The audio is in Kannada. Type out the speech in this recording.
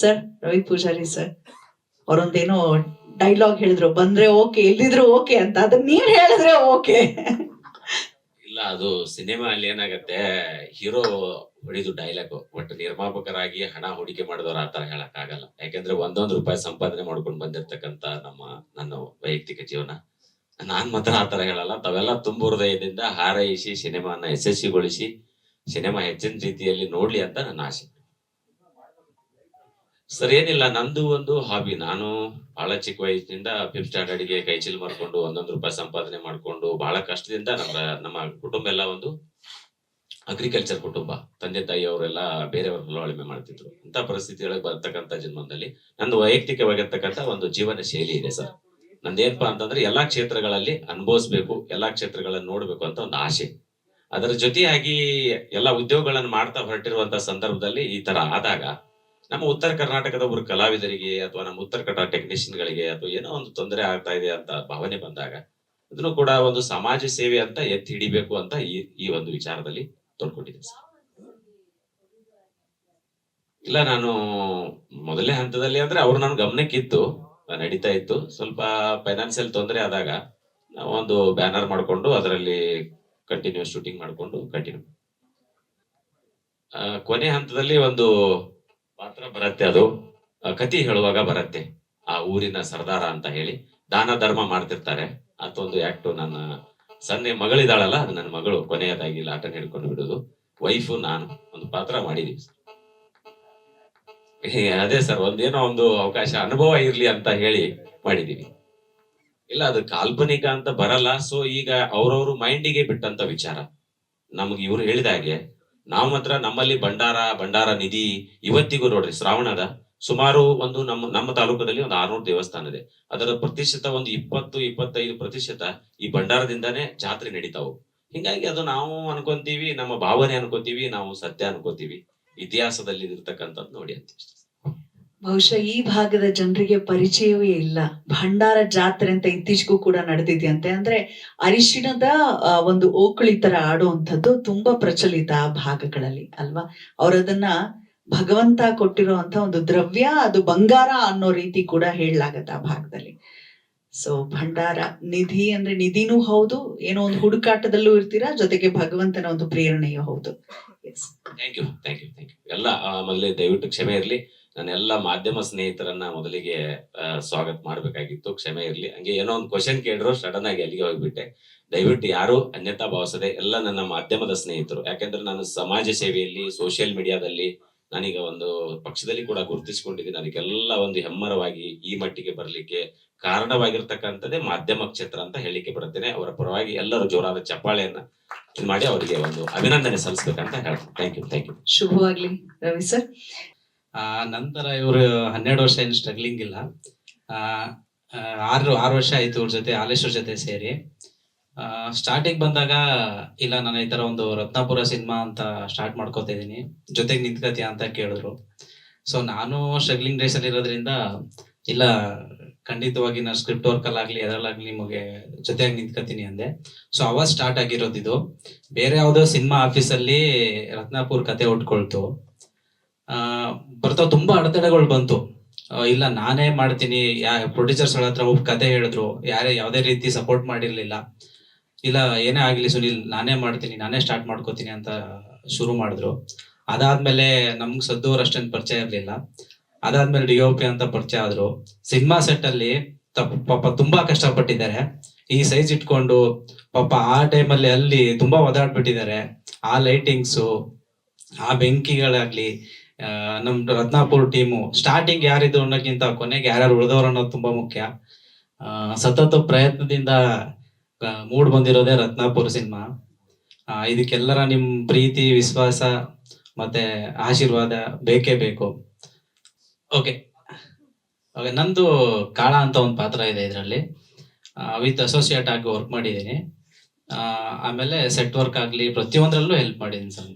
ಸರ್ ರವಿ ಪೂಜಾರಿ ಸರ್ ಅವರೊಂದೇನೋ ಡೈಲಾಗ್ ಹೇಳಿದ್ರು. ಬಂದ್ರೆ ಓಕೆ ಇಲ್ಲಿದ್ರು ಓಕೆ ಅಂತ. ಅದನ್ನ ನೀವ್ ಹೇಳಿದ್ರೆ ಓಕೆ ಇಲ್ಲ, ಅದು ಸಿನಿಮಾ ಅಲ್ಲಿ ಏನಾಗತ್ತೆ, ಹೀರೋ ಹೊಡಿದು ಡೈಲಾಗ್ ಒಟ್ಟು ನಿರ್ಮಾಪಕರಾಗಿ ಹಣ ಹೂಡಿಕೆ ಮಾಡಿದವ್ರು ಆತರ ಹೇಳಕ್ ಆಗಲ್ಲ ಯಾಕಂದ್ರೆ ಒಂದೊಂದು ರೂಪಾಯಿ ಸಂಪಾದನೆ ಮಾಡ್ಕೊಂಡು ಬಂದಿರ್ತಕ್ಕಂತ ನಮ್ಮ, ನನ್ನ ವೈಯಕ್ತಿಕ ಜೀವನ, ನಾನ್ ಮಾತ್ರ ಆತರ ಹೇಳಲ್ಲ. ತಾವೆಲ್ಲ ತುಂಬ ಹೃದಯದಿಂದ ಹಾರೈಸಿ, ಸಿನಿಮಾನ ಯಶಸ್ವಿಗೊಳಿಸಿ, ಸಿನಿಮಾ ಹೆಚ್ಚಿನ ರೀತಿಯಲ್ಲಿ ನೋಡ್ಲಿ ಅಂತ ನನ್ನ ಆಸೆ. ಸರ್ ಏನಿಲ್ಲ ನಂದು ಒಂದು ಹಾಬಿ ನಾನು ಬಹಳ ಚಿಕ್ಕ ವಯಸ್ಸಿನಿಂದ ಫಿಫ್ತ್ ಸ್ಟ್ಯಾಂಡರ್ಡ್ಗೆ ಚೀಲ ಮಾಡ್ಕೊಂಡು ಒಂದೊಂದು ರೂಪಾಯಿ ಸಂಪಾದನೆ ಮಾಡ್ಕೊಂಡು ಬಹಳ ಕಷ್ಟದಿಂದ ನಮ್ಮ ನಮ್ಮ ಕುಟುಂಬ ಎಲ್ಲ ಒಂದು ಅಗ್ರಿಕಲ್ಚರ್ ಕುಟುಂಬ. ತಂದೆ, ತಾಯಿ ಅವರೆಲ್ಲ ಬೇರೆಯವ್ರ ಉಳುಮೆ ಮಾಡ್ತಿದ್ರು. ಅಂತ ಪರಿಸ್ಥಿತಿ ಒಳಗೆ ಬರ್ತಕ್ಕಂಥ ಜನ್ಮದಲ್ಲಿ ನಂದು ವೈಯಕ್ತಿಕವಾಗಿರ್ತಕ್ಕಂಥ ಒಂದು ಜೀವನ ಶೈಲಿ ಇದೆ ಸರ್. ನಂದೇನಪ್ಪ ಅಂತಂದ್ರೆ ಎಲ್ಲಾ ಕ್ಷೇತ್ರಗಳಲ್ಲಿ ಅನುಭವಿಸ್ಬೇಕು, ಎಲ್ಲಾ ಕ್ಷೇತ್ರಗಳನ್ನ ನೋಡ್ಬೇಕು ಅಂತ ಒಂದು ಆಸೆ. ಅದರ ಜೊತೆಯಾಗಿ ಎಲ್ಲಾ ಉದ್ಯೋಗಗಳನ್ನು ಮಾಡ್ತಾ ಹೊರಟಿರುವಂತ ಸಂದರ್ಭದಲ್ಲಿ ಈ ತರ ಆದಾಗ ನಮ್ಮ ಉತ್ತರ ಕರ್ನಾಟಕದ ಒಬ್ಬರು ಕಲಾವಿದರಿಗೆ ಅಥವಾ ನಮ್ಮ ಉತ್ತರ ಕನ್ನಡ ಟೆಕ್ನಿಷಿಯನ್ಗಳಿಗೆ ಅಥವಾ ಏನೋ ಒಂದು ತೊಂದರೆ ಆಗ್ತಾ ಇದೆ ಅಂತ ಭಾವನೆ ಬಂದಾಗ ಅದನ್ನು ಕೂಡ ಒಂದು ಸಮಾಜ ಸೇವೆ ಅಂತ ಎತ್ತಿ ಹಿಡಿಬೇಕು ಅಂತ ಈ ಈ ಒಂದು ವಿಚಾರದಲ್ಲಿ ತೊಡ್ಕೊಂಡಿದ್ದೀನಿ ಇಲ್ಲ, ನಾನು ಮೊದಲನೇ ಹಂತದಲ್ಲಿ ಅಂದ್ರೆ ಅವ್ರು ನನ್ನ ಗಮನಕ್ಕಿತ್ತು, ನಡೀತಾ ಇತ್ತು. ಸ್ವಲ್ಪ ಫೈನಾನ್ಸಿಯಲ್ ತೊಂದರೆ ಆದಾಗ ಒಂದು ಬ್ಯಾನರ್ ಮಾಡ್ಕೊಂಡು ಅದರಲ್ಲಿ ಕಂಟಿನ್ಯೂ ಶೂಟಿಂಗ್ ಮಾಡ್ಕೊಂಡು ಕಂಟಿನ್ಯೂ ಕೊನೆ ಹಂತದಲ್ಲಿ ಒಂದು ಪಾತ್ರ ಬರತ್ತೆ ಅದು. ಕತಿ ಹೇಳುವಾಗ ಬರತ್ತೆ. ಆ ಊರಿನ ಸರ್ದಾರ ಅಂತ ಹೇಳಿ ದಾನ ಧರ್ಮ ಮಾಡ್ತಿರ್ತಾರೆ. ಅದೊಂದು ಆಕ್ಟ್ ನನ್ನ ಸನ್ನೆ ಮಗಳಿದಾಳಲ್ಲ, ಅದು ನನ್ನ ಮಗಳು. ಕೊನೆಯದಾಗಿ ಲಾಟನ್ ಹಿಡ್ಕೊಂಡು ಬಿಡೋದು. ವೈಫು ನಾನು. ಒಂದು ಪಾತ್ರ ಮಾಡಿದೀವಿ ಅದೇ ಸರ್ ಒಂದೇನೋ ಒಂದು ಅವಕಾಶ, ಅನುಭವ ಇರ್ಲಿ ಅಂತ ಹೇಳಿ ಮಾಡಿದೀವಿ. ಇಲ್ಲ, ಅದು ಕಾಲ್ಪನಿಕ ಅಂತ ಬರಲ್ಲ. ಸೊ ಈಗ ಅವ್ರವ್ರ ಮೈಂಡಿಗೆ ಬಿಟ್ಟಂತ ವಿಚಾರ. ನಮ್ಗೆ ಇವ್ರು ಹೇಳಿದ ಹಾಗೆ ನಾವು ಮಾತ್ರ ನಮ್ಮಲ್ಲಿ ಭಂಡಾರ ಭಂಡಾರ ನಿಧಿ ಇವತ್ತಿಗೂ ನೋಡ್ರಿ ಶ್ರಾವಣದ ಸುಮಾರು ಒಂದು ನಮ್ಮ ನಮ್ಮ ತಾಲೂಕದಲ್ಲಿ ಒಂದು ಆರ್ನೂರು ದೇವಸ್ಥಾನ ಇದೆ. ಅದರ ಪ್ರತಿಶತ ಒಂದು ಇಪ್ಪತ್ತು, ಇಪ್ಪತ್ತೈದು ಪ್ರತಿಶತ ಈ ಭಂಡಾರದಿಂದಾನೇ ಜಾತ್ರೆ ನಡೀತಾವು. ಹಿಂಗಾಗಿ ಅದು ನಾವು ಅನ್ಕೊಂತೀವಿ, ನಮ್ಮ ಭಾವನೆ ಅನ್ಕೋತೀವಿ, ನಾವು ಸತ್ಯ ಅನ್ಕೋತೀವಿ. ಇತಿಹಾಸದಲ್ಲಿ ಇರ್ತಕ್ಕಂಥದ್ದು ನೋಡಿ ಅಂತ. ಬಹುಶಃ ಈ ಭಾಗದ ಜನರಿಗೆ ಪರಿಚಯವೇ ಇಲ್ಲ. ಭಂಡಾರ ಜಾತ್ರೆ ಅಂತ ಇತ್ತೀಚೆಗೂ ಕೂಡ ನಡೆದಿದೆಯಂತೆ ಅಂದ್ರೆ ಅರಿಶಿಣದ ಒಂದು ಓಕುಳಿ ತರ ಆಡುವಂಥದ್ದು ತುಂಬಾ ಪ್ರಚಲಿತ ಆ ಭಾಗಗಳಲ್ಲಿ, ಅಲ್ವಾ? ಅವ್ರದನ್ನ ಭಗವಂತ ಕೊಟ್ಟಿರುವಂತ ಒಂದು ದ್ರವ್ಯ, ಅದು ಬಂಗಾರ ಅನ್ನೋ ರೀತಿ ಕೂಡ ಹೇಳಲಾಗತ್ತೆ ಆ ಭಾಗದಲ್ಲಿ. ಸೊ ಭಂಡಾರ ನಿಧಿ ಅಂದ್ರೆ ನಿಧಿನೂ ಹೌದು, ಏನೋ ಒಂದು ಹುಡುಕಾಟದಲ್ಲೂ ಇರ್ತೀರಾ? ಜೊತೆಗೆ ಭಗವಂತನ ಒಂದು ಪ್ರೇರಣೆಯೂ ಹೌದು. ಎಲ್ಲ ಮೊದಲೇ ದಯವಿಟ್ಟು ಕ್ಷಮೆ ಇರಲಿ. ನನ್ನ ಎಲ್ಲ ಮಾಧ್ಯಮ ಸ್ನೇಹಿತರನ್ನ ಮೊದಲಿಗೆ ಸ್ವಾಗತ ಮಾಡ್ಬೇಕಾಗಿತ್ತು. ಕ್ಷಮೆ ಇರಲಿ. ಹಂಗೆ ಏನೋ ಒಂದು ಕ್ವಶನ್ ಕೇಳಿದ್ರು ಸಡನ್ ಆಗಿ ಅಲ್ಲಿಗೆ ಹೋಗ್ಬಿಟ್ಟೆ. ದಯವಿಟ್ಟು ಯಾರು ಅನ್ಯತಾ ಭಾವಿಸದೆ ಎಲ್ಲ ನನ್ನ ಮಾಧ್ಯಮದ ಸ್ನೇಹಿತರು. ಯಾಕೆಂದ್ರೆ ನಾನು ಸಮಾಜ ಸೇವೆಯಲ್ಲಿ ಸೋಷಿಯಲ್ ಮೀಡಿಯಾದಲ್ಲಿ ನಾನೀಗ ಒಂದು ಪಕ್ಷದಲ್ಲಿ ಕೂಡ ಗುರುತಿಸಿಕೊಂಡಿದ್ದೀನಿ. ಅದಕ್ಕೆಲ್ಲ ಒಂದು ಹೆಮ್ಮರವಾಗಿ ಈ ಮಟ್ಟಿಗೆ ಬರಲಿಕ್ಕೆ ಕಾರಣವಾಗಿರ್ತಕ್ಕಂಥದ್ದೇ ಮಾಧ್ಯಮ ಕ್ಷೇತ್ರ ಅಂತ ಹೇಳಿಕೆ ಬರುತ್ತೇನೆ. ಅವರ ಪರವಾಗಿ ಎಲ್ಲರೂ ಜೋರಾದ ಚಪ್ಪಾಳೆಯನ್ನ ಮಾಡಿ ಅವರಿಗೆ ಒಂದು ಅಭಿನಂದನೆ ಸಲ್ಲಿಸ್ಬೇಕಂತ ಹೇಳ್ತೀನಿ. ಥ್ಯಾಂಕ್ ಯು ಥ್ಯಾಂಕ್ ಯು ಶುಭವಾಗ್ಲಿ ರವಿ ಸರ್. ಆ, ನಂತರ ಇವರು ಹನ್ನೆರಡು ವರ್ಷ ಏನು ಸ್ಟ್ರಗ್ಲಿಂಗ್ ಇಲ್ಲ. ಆರು ಆರು ವರ್ಷ ಆಯ್ತು ಇವ್ರ ಜೊತೆ ಹಾಲೇಶ್ವರ್ ಜೊತೆ ಸೇರಿ. ಸ್ಟಾರ್ಟಿಂಗ್ ಬಂದಾಗ ಇಲ್ಲ ನಾನು ಈ ತರ ಒಂದು ರತ್ನಾಪುರ ಸಿನಿಮಾ ಅಂತ ಸ್ಟಾರ್ಟ್ ಮಾಡ್ಕೋತಾ ಇದ್ದೀನಿ. ಜೊತೆಗೆ ನಿಂತ್ಕತಿಯಾ ಅಂತ ಕೇಳಿದ್ರು. ಸೊ ನಾನು ಸ್ಟ್ರಗ್ಲಿಂಗ್ ಡೇಸ್ ಅಲ್ಲಿ ಇರೋದ್ರಿಂದ ಇಲ್ಲ ಖಂಡಿತವಾಗಿ ನಾನು ಸ್ಕ್ರಿಪ್ಟ್ ವರ್ಕ್ ಅಲ್ಲಾಗ್ಲಿ ಅದರಲ್ಲಾಗ್ಲಿ ನಿಮಗೆ ಜೊತೆಯಾಗಿ ನಿಂತ್ಕತೀನಿ ಅಂದೆ. ಸೊ ಅವಾಗ ಸ್ಟಾರ್ಟ್ ಆಗಿರೋದು ಬೇರೆ ಯಾವುದೋ ಸಿನಿಮಾ ಆಫೀಸಲ್ಲಿ ರತ್ನಾಪುರ್ ಕತೆ ಉಟ್ಕೊಳ್ತು. ಆ, ಬರ್ತಾ ತುಂಬಾ ಅಡೆತಡೆಗಳು ಬಂತು. ಇಲ್ಲ ನಾನೇ ಮಾಡ್ತೀನಿ. ಯಾ ಪ್ರೊಡ್ಯೂಸರ್ಸ್ ಹತ್ರ ಒಬ್ಬ ಕತೆ ಹೇಳಿದ್ರು. ಯಾರೇ ಯಾವುದೇ ರೀತಿ ಸಪೋರ್ಟ್ ಮಾಡಿರ್ಲಿಲ್ಲ. ಇಲ್ಲ ಏನೇ ಆಗ್ಲಿ ಸುನಿಲ್ ನಾನೇ ಮಾಡ್ತೀನಿ ನಾನೇ ಸ್ಟಾರ್ಟ್ ಮಾಡ್ಕೋತೀನಿ ಅಂತ ಶುರು ಮಾಡಿದ್ರು. ಅದಾದ್ಮೇಲೆ ನಮ್ಗೆ ಸದ್ದು ಅವ್ರು ಅಷ್ಟೇನು ಪರಿಚಯ ಇರಲಿಲ್ಲ. ಅದಾದ್ಮೇಲೆ ಡಿ ಪಿ ಅಂತ ಪರಿಚಯ ಆದ್ರು. ಸಿನಿಮಾ ಸೆಟ್ ಅಲ್ಲಿ ಪಾಪ ತುಂಬಾ ಕಷ್ಟಪಟ್ಟಿದ್ದಾರೆ. ಈ ಸೈಜ್ ಇಟ್ಕೊಂಡು ಪಾಪ ಆ ಟೈಮಲ್ಲಿ ಅಲ್ಲಿ ತುಂಬಾ ಒದಾಡ್ಬಿಟ್ಟಿದ್ದಾರೆ. ಆ ಲೈಟಿಂಗ್ಸು ಆ ಬೆಂಕಿಗಳಾಗ್ಲಿ ಆ, ನಮ್ ರತ್ನಾಪುರ್ ಟೀಮು ಸ್ಟಾರ್ಟಿಂಗ್ ಯಾರಿದ್ರು ಅನ್ನೋಕ್ಕಿಂತ ಕೊನೆಗೆ ಯಾರ್ಯಾರು ಉಳಿದವ್ರು ಅನ್ನೋದು ತುಂಬಾ ಮುಖ್ಯ. ಸತತ ಪ್ರಯತ್ನದಿಂದ ಮೂಡ್ ಬಂದಿರೋದೇ ರತ್ನಾಪುರ್ ಸಿನಿಮಾ ಇದಕ್ಕೆಲ್ಲರ ನಿಮ್ ಪ್ರೀತಿ ವಿಶ್ವಾಸ ಮತ್ತೆ ಆಶೀರ್ವಾದ ಬೇಕೇ ಬೇಕು. ಓಕೆ ಓಕೆ ನಂದು ಕಾಳ ಅಂತ ಒಂದು ಪಾತ್ರ ಇದೆ ಇದರಲ್ಲಿ. ವಿತ್ ಅಸೋಸಿಯೇಟ್ ಆಗಿ ವರ್ಕ್ ಮಾಡಿದ್ದೀನಿ. ಆಮೇಲೆ ಸೆಟ್ ವರ್ಕ್ ಆಗಲಿ ಪ್ರತಿಯೊಂದರಲ್ಲೂ ಹೆಲ್ಪ್ ಮಾಡಿದ್ದೀನಿ ಸರ್